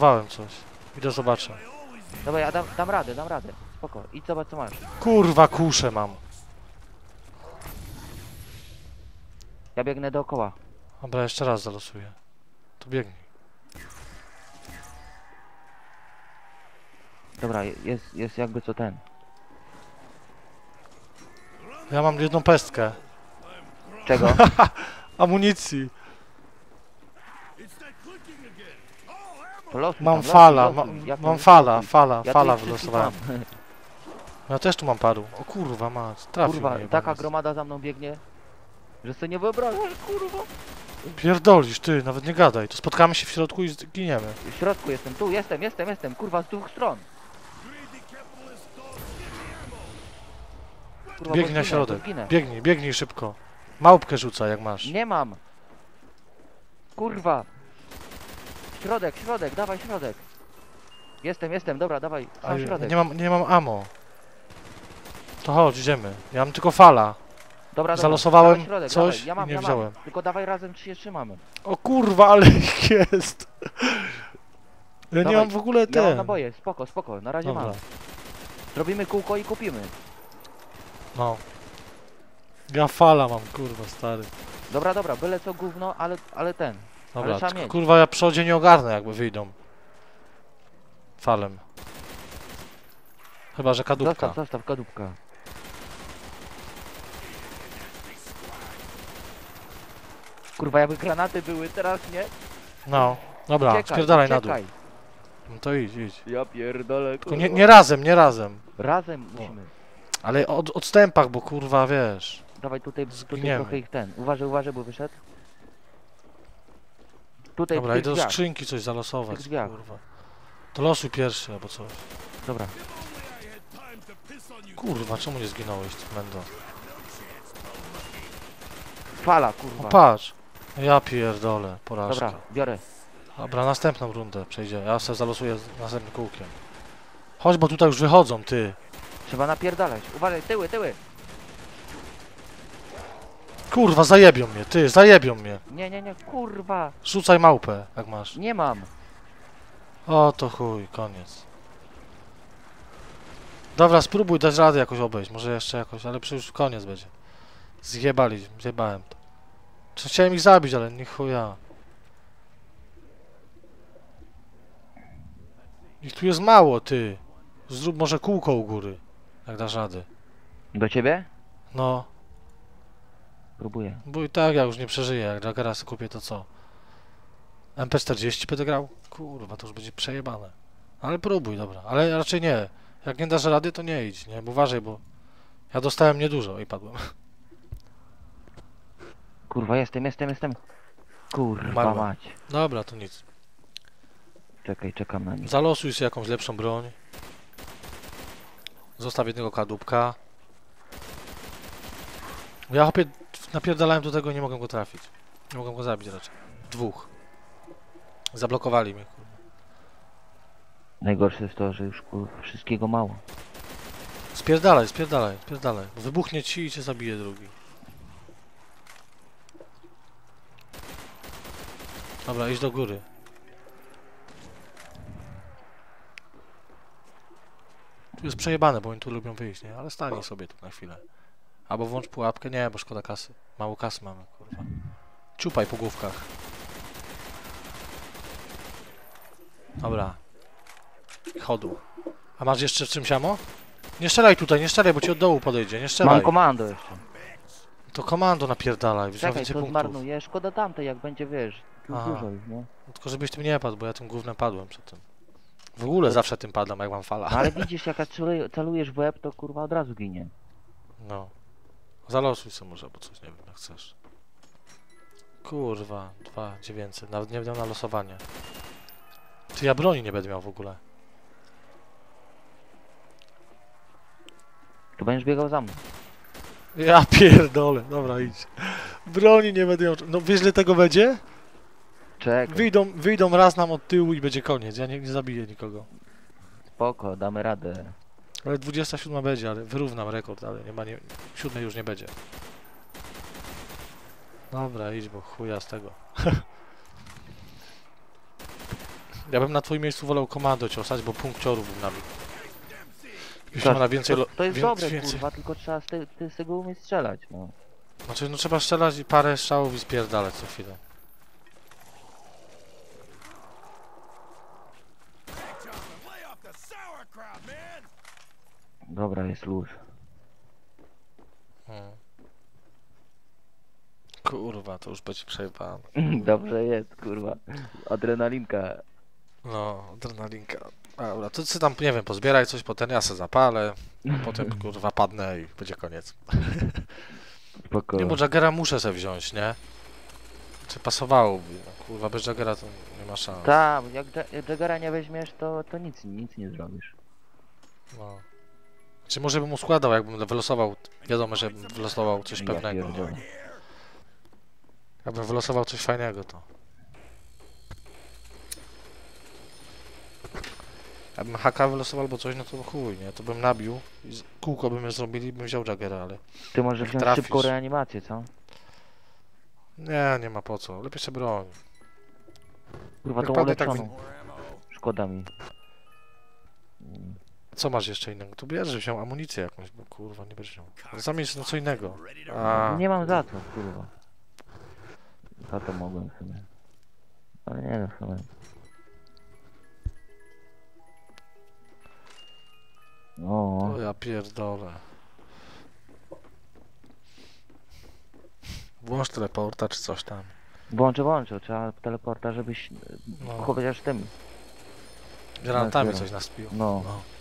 Wałem coś. Idę zobaczę. Dobra, ja dam, dam radę, dam radę. Spoko, idź zobacz co masz. Kurwa, kuszę mam. Ja biegnę dookoła. Dobra, jeszcze raz zalosuję. Tu biegnij. Dobra, je- jest, jest jakby co ten. Ja mam jedną pestkę. Czego? Amunicji. Mam tam, fala, ma, mam fala, fala, Ja fala tych wszystkich wylosowałem. mam. Ja też tu mam paru. O kurwa, mać. Trafił Kurwa, mnie. taka jebaniec. gromada za mną biegnie, że sobie nie wyobrażasz, kurwa. Pierdolisz, ty, nawet nie gadaj. To spotkamy się w środku i zginiemy. W środku jestem, tu jestem, jestem, jestem, kurwa, z dwóch stron. Kurwa, Biegnij na zginę, środek. bo zginę. Biegnij, biegnij szybko. Małpkę rzuca, jak masz. Nie mam. Kurwa. Środek, środek, dawaj środek. Jestem, jestem, dobra, dawaj, środek. nie mam, nie mam ammo. To chodź, idziemy. Ja mam tylko fala. Dobra, dobra, zalosowałem dawaj środek, coś dawaj. Ja i mam, nie ja wziąłem. Mam. Tylko dawaj razem trzy jeszcze mamy. O kurwa, ale ich jest. Ja nie Dawaj, mam w ogóle Ja mam ten. naboje, spoko, spoko, na razie Dobra, mam. Zrobimy kółko i kupimy. no. Ja fala mam, kurwa, stary. Dobra, dobra, byle co gówno, ale, ale ten. Dobra, trzeba tylko, mieć. kurwa, ja przodzie nie ogarnę, jakby wyjdą. Falem. Chyba, że kadłubka. Zostaw, zostaw, kadłubka. Kurwa, jakby granaty były, teraz nie? No, dobra, Uciekaj, spierdalaj na dół. uciekaj. No to idź, idź. Ja pierdolę, Tylko nie, nie razem, nie razem. Razem musimy. Ale od odstępach, bo kurwa, wiesz. Dawaj tutaj, tutaj Zginiemy. trochę ich ten. Uważaj, uważaj, bo wyszedł. Tutaj Dobra, idę do skrzynki coś zalosować, drzwiach. kurwa. To losuj pierwszy albo coś. Dobra. Kurwa, czemu nie zginąłeś, Mendo? Fala, kurwa. patrz. Ja pierdolę, porażka. Dobra, biorę. Dobra, następną rundę przejdzie. Ja sobie zalosuję z następnym kółkiem. Chodź, bo tutaj już wychodzą, ty. Trzeba napierdalać. Uważaj, tyły, tyły. Kurwa, zajebią mnie, ty, zajebią mnie. Nie, nie, nie, kurwa. Rzucaj małpę, jak masz. Nie mam. O, to chuj, koniec. Dobra, spróbuj dać radę jakoś obejść, może jeszcze jakoś, ale przecież koniec będzie. Zjebali, zjebałem to. Chciałem ich zabić, ale nie chuja. Ich tu jest mało, ty. Zrób może kółko u góry, jak dasz radę. Do ciebie? No, Próbuję. bo i tak ja już nie przeżyję, jak Jagera kupię, to co? MP40 będę grał? Kurwa, to już będzie przejebane. Ale próbuj, dobra. Ale raczej nie. Jak nie dasz rady, to nie idź, nie? Bo uważaj, bo ja dostałem niedużo i padłem. Kurwa, jestem, jestem, jestem. Kurwa Umarła. mać. Dobra, to nic. Czekaj, czekam na nich. Zalosuj sobie jakąś lepszą broń. Zostaw jednego kadłubka. Ja chłopie napierdalałem do tego i nie mogę go trafić. Nie mogę go zabić raczej. Dwóch. Zablokowali mnie, kurwa. Najgorsze jest to, że już kurwa wszystkiego mało. Spierdalaj, spierdalaj, spierdalaj. Bo wybuchnie ci i cię zabije drugi. Dobra, idź do góry. Tu jest przejebane, bo oni tu lubią wyjść, nie? Ale stań sobie tu na chwilę. Albo włącz pułapkę. Nie, bo szkoda kasy. Mało kasy mamy, kurwa. Ciupaj po główkach. Dobra. Chodu. A masz jeszcze w czymś amo? Nie strzelaj tutaj, nie strzelaj, bo ci od dołu podejdzie, nie strzelaj. Mam komando jeszcze. To komando napierdalaj, wiesz, Czekaj, więcej to punktów. zmarnuję. Szkoda tamtej, jak będzie, wiesz, tu Aha. dużo już, nie? Tylko żebyś tym nie padł, bo ja tym głównym padłem przed tym. W ogóle zawsze tym padam, jak mam fala. No ale widzisz, jak celuje- celujesz w łeb, to kurwa od razu ginie. No. Zalosuj sobie może, bo coś nie wiem, jak chcesz. Kurwa, 2900, nawet nie będę na losowanie. Ty, ja broni nie będę miał w ogóle. To będziesz biegał za mną. Ja pierdolę, dobra idź. Broni nie będę miał, no wiesz ile tego będzie? Czekaj, Wyjdą, wyjdą raz nam od tyłu i będzie koniec, ja nie, nie zabiję nikogo. spoko, damy radę. Ale 27 będzie, ale wyrównam rekord, ale nie ma nie, siódmej już nie będzie. Dobra, idź, bo chuja z tego. Ja bym na twoim miejscu wolał komando ciosać, bo punkciorów bym nabił. Byśmy Tak, na więcej... to, to jest dobre, więcej- kurwa, tylko trzeba z, te, z tego umieć strzelać, no. Znaczy, no trzeba strzelać i parę strzałów i spierdalać co chwilę. Dobra, jest luz. Hmm. Kurwa, to już będzie przejebane. Dobrze jest, kurwa. Adrenalinka. No, adrenalinka. Dobra, to ty tam, nie wiem, pozbieraj coś, potem ja se zapalę, potem kurwa padnę i będzie koniec. Nie, bo Jagera muszę sobie wziąć, nie? Czy pasowałoby? No, kurwa, bez Jagera to nie ma szans. Tam, jak Ja- Jagera nie weźmiesz, to, to nic, nic nie zrobisz. No. Czy może bym mu składał, jakbym wylosował, wiadomo, że bym wylosował coś Ja pewnego. pierdolę. Jakbym wylosował coś fajnego, to... Jakbym haka wylosował albo coś, no to chuj, nie? To bym nabił kółko byśmy zrobili i bym wziął Jagera, ale... Ty możesz wziąć trafisz. szybką reanimację, co? Nie, nie ma po co. Lepiej sobie broń. Kurwa, tą tak uleczoną. Szkoda mi. Co masz jeszcze innego? Tu bierz, wziął amunicję jakąś, bo kurwa, nie będziesz miał. Zamień na co innego. A, Nie mam za co, kurwa. Za to mogłem sobie. Ale nie no, sobie. O, o ja pierdolę. Włącz teleporta czy coś tam. włączę, włączę. Trzeba teleporta, żebyś No, chociaż tym. granatami coś naspił. No, No.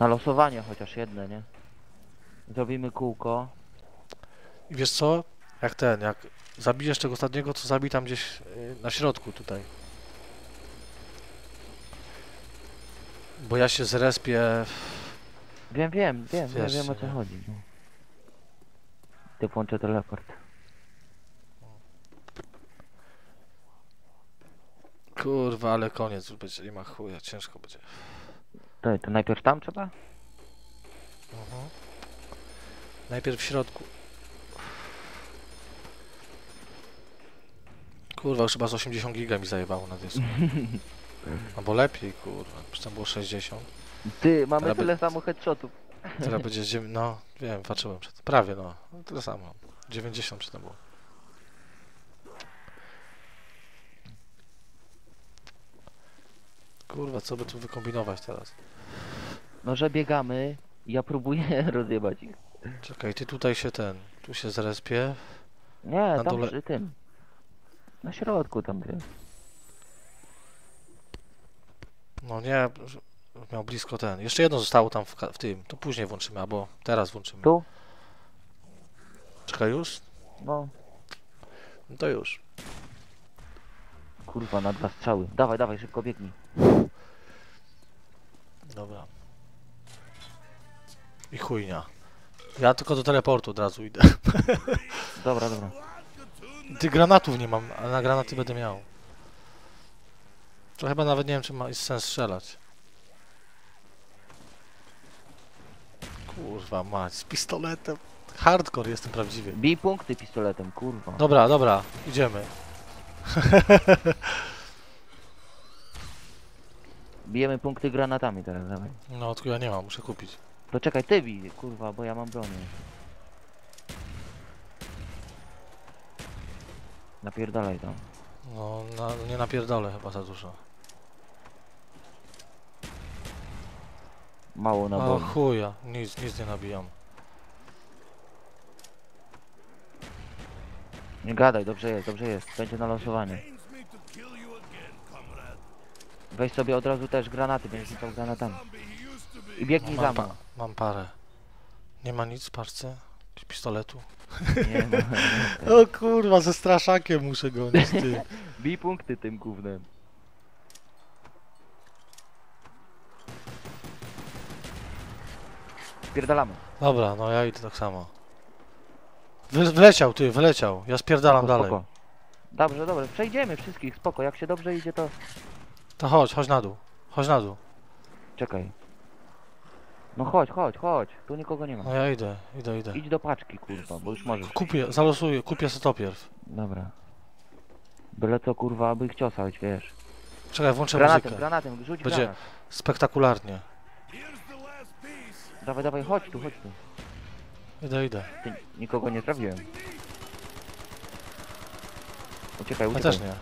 Na losowanie chociaż jedne, nie? Zrobimy kółko. I wiesz co? Jak ten, jak zabijesz tego ostatniego, to zabij tam gdzieś y, na środku tutaj. Bo ja się zrespię... Wiem, wiem, wiem, ja Wiesz, wiem o co nie? chodzi. No. Ty włączę teleport. Kurwa, ale koniec już będzie, nie ma chuja, ciężko będzie. To, to najpierw tam trzeba? Mhm. Najpierw w środku. Kurwa, już chyba z 80 giga mi zajebało na dysku. Albo lepiej, kurwa, przecież tam było 60. Ty, mamy Teraz by- tyle samo headshotów. Teraz będzie, no, wiem, patrzyłem przed Prawie, no, no tyle samo. 90 czy tam było. Kurwa, co by tu wykombinować teraz? No, że biegamy, ja próbuję rozjebać ich. Czekaj, ty tutaj się ten, tu się zrespię. Nie, Na tam dole- przy tym. Na środku tam gdzie. No nie, miał blisko ten. Jeszcze jedno zostało tam w, w tym. To później włączymy, albo teraz włączymy. Tu? Czekaj już? No, No to już. kurwa, na dwa strzały. Dawaj, dawaj, szybko biegnij. Dobra. I chujnia. Ja tylko do teleportu od razu idę. Dobra, dobra. Ty granatów nie mam, a na granaty będę miał. To chyba nawet nie wiem, czy ma sens strzelać. Kurwa mać, z pistoletem. Hardcore jestem prawdziwie. Bij punkty pistoletem, kurwa. Dobra, dobra, idziemy. Bijemy punkty granatami teraz, dawaj. No, tylko ja nie mam, muszę kupić. To czekaj, ty bij, kurwa, bo ja mam bronię. Napierdalaj tam. No, na, nie napierdolę chyba za dużo. Mało O naboi. chuja, nic, nic nie nabijam. Nie gadaj, dobrze jest, dobrze jest. Będzie na losowanie. Weź sobie od razu też granaty, będziesz rzucał granatami. I biegnij No, za mam, mną. pa, mam parę. Nie ma nic w parce? Pistoletu? Nie ma. O kurwa, ze straszakiem muszę gonić, ty. Bij punkty tym gównem. Spierdalamy. Dobra, no ja idę tak samo. Wy, wleciał, ty, wyleciał. Ja spierdalam Spoko, dalej. spoko. Dobrze, dobrze, przejdziemy wszystkich, spoko. Jak się dobrze idzie, to To chodź, chodź na dół. Chodź na dół. czekaj. No chodź, chodź, chodź. Tu nikogo nie ma. No ja idę, idę, idę. Idź do paczki, kurwa, bo już możesz. Kupię, zalosuję, kupię sobie to pierw. Dobra. Byle co, kurwa, aby ich ciosać, wiesz. Czekaj, włączę Granatem, muzykę. granatem, rzuć Będzie- granat. Spektakularnie. Dawaj, dawaj, chodź tu, chodź tu. Idę, idę. Ty, nikogo nie trafiłem. Uciekaj, Ja uciekaj. też nie.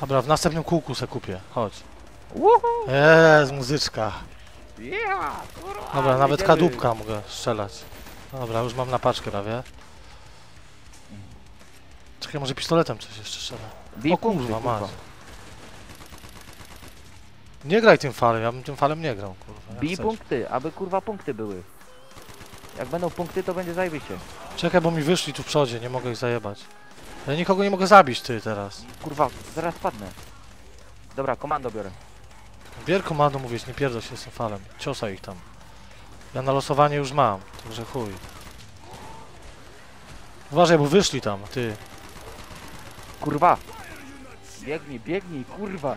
Dobra, w następnym kółku se kupię. Chodź. Jest, muzyczka. Dobra, nawet kadłubka mogę strzelać. Dobra, już mam na paczkę prawie. Czekaj, może pistoletem coś jeszcze strzelę. O kurwa, kurwa. masz. Nie graj tym falem, ja bym tym falem nie grał, kurwa. jak Bij chcesz. punkty, aby kurwa punkty były. Jak będą punkty, to będzie zajebiście. Czekaj, bo mi wyszli tu w przodzie, nie mogę ich zajebać. Ja nikogo nie mogę zabić, ty teraz. Kurwa, zaraz padnę. Dobra, komando biorę. Bier komando, mówisz, nie pierdol się z tym falem. Ciosaj ich tam. Ja na losowanie już mam, także chuj. Uważaj, bo wyszli tam, ty. Kurwa! Biegnij, biegnij, kurwa!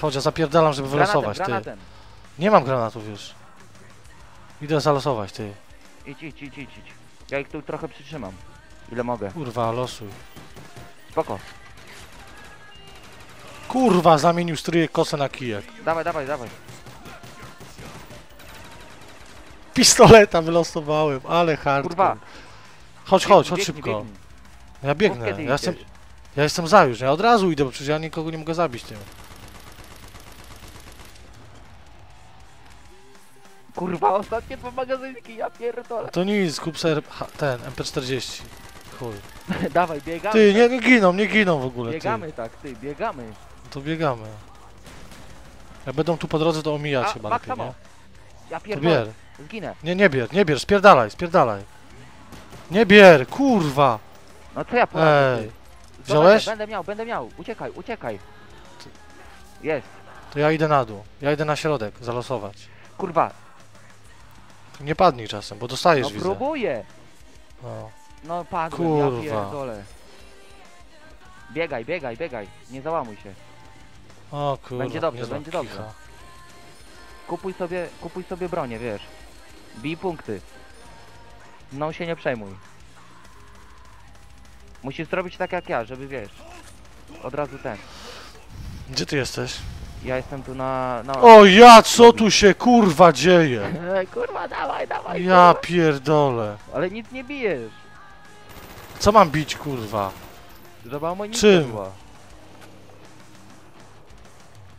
Chodź, ja zapierdalam, żeby wylosować, granatem, ty. granatem. Nie mam granatów już. Idę zalosować, ty. Idź, idź, idź, idź, idź. Ja ich tu trochę przytrzymam. Ile mogę. Kurwa, losuj. Spoko. Kurwa, zamienił stryjek kosę na kijek. Dawaj, dawaj, dawaj. Pistoleta wylosowałem, ale hardcore. Kurwa. Chodź, chodź, chodź szybko. Ja biegnę, ja jestem, ja jestem za już, ja od razu idę, bo przecież ja nikogo nie mogę zabić tym. Kurwa, ostatnie dwa magazynki, ja pierdolę. To nic, kup sobie ten, MP40. Chuj. dawaj, biegamy. Ty, nie, nie giną, nie giną w ogóle, biegamy tak, ty, biegamy. To biegamy. Jak będą tu po drodze, to omijać A, chyba lepiej, ammo. nie? Ja To pierdolę, bier. zginę. Nie, nie bier, nie bier, spierdalaj, spierdalaj. Nie bier, kurwa. No co ja poradzę, Ej, ty? wziąłeś? Będę miał, będę miał. Uciekaj, uciekaj. Jest. to ja idę na dół. Ja idę na środek, zalosować. Kurwa, Nie padnij czasem, bo dostajesz, no widzę. próbuję. No. No padłem, Kurwa. ja pierdolę. Biegaj, biegaj, biegaj. Nie załamuj się. O kurwa, Będzie dobrze, niezła będzie dobrze. Kupuj sobie, kupuj sobie bronię, wiesz. Bij punkty. No się nie przejmuj. Musisz zrobić tak jak ja, żeby wiesz. Od razu ten. Gdzie ty jesteś? Ja jestem tu na... na... O ja, co tu się kurwa dzieje? Ej, kurwa, dawaj, dawaj. Ja kurwa. pierdolę. Ale nic nie bijesz. Co mam bić kurwa? Żeby amunicja Czym? była.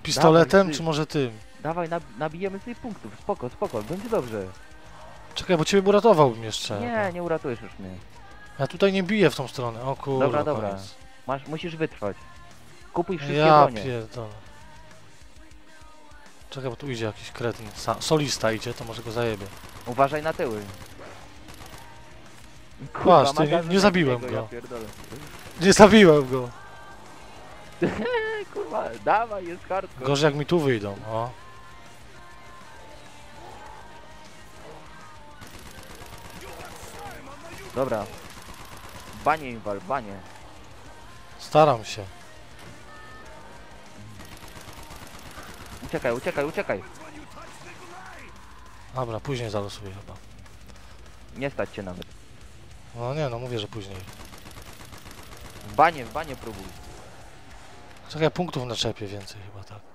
Pistoletem Dawaj, ty. czy może tym? Dawaj, nab nabijemy sobie punktów. Spoko, spoko, będzie dobrze. Czekaj, bo ciebie uratowałbym jeszcze. Nie, nie uratujesz już mnie. Ja tutaj nie biję w tą stronę. O kurwa, Dobra, dobra. koniec. Masz, musisz wytrwać. Kupuj wszystkie Ja bronie. pierdolę. Czekaj, bo tu idzie jakiś kretyn. Sa solista idzie, to może go zajebie. Uważaj na tyły. Patrz, ty, nie- magazyn nie zabiłem takiego, go. Ja pierdolę. Nie zabiłem go. Kurwa, dawaj, jest hardcore. Gorzej jak mi tu wyjdą, o. Dobra. Banie im wal, banie. Staram się. Uciekaj, uciekaj, uciekaj. Dobra, później zalosuję chyba. Nie stać cię nawet. No nie, no mówię, że później. W banie, w banie próbuj. Czekaj, punktów na czepie więcej chyba, tak.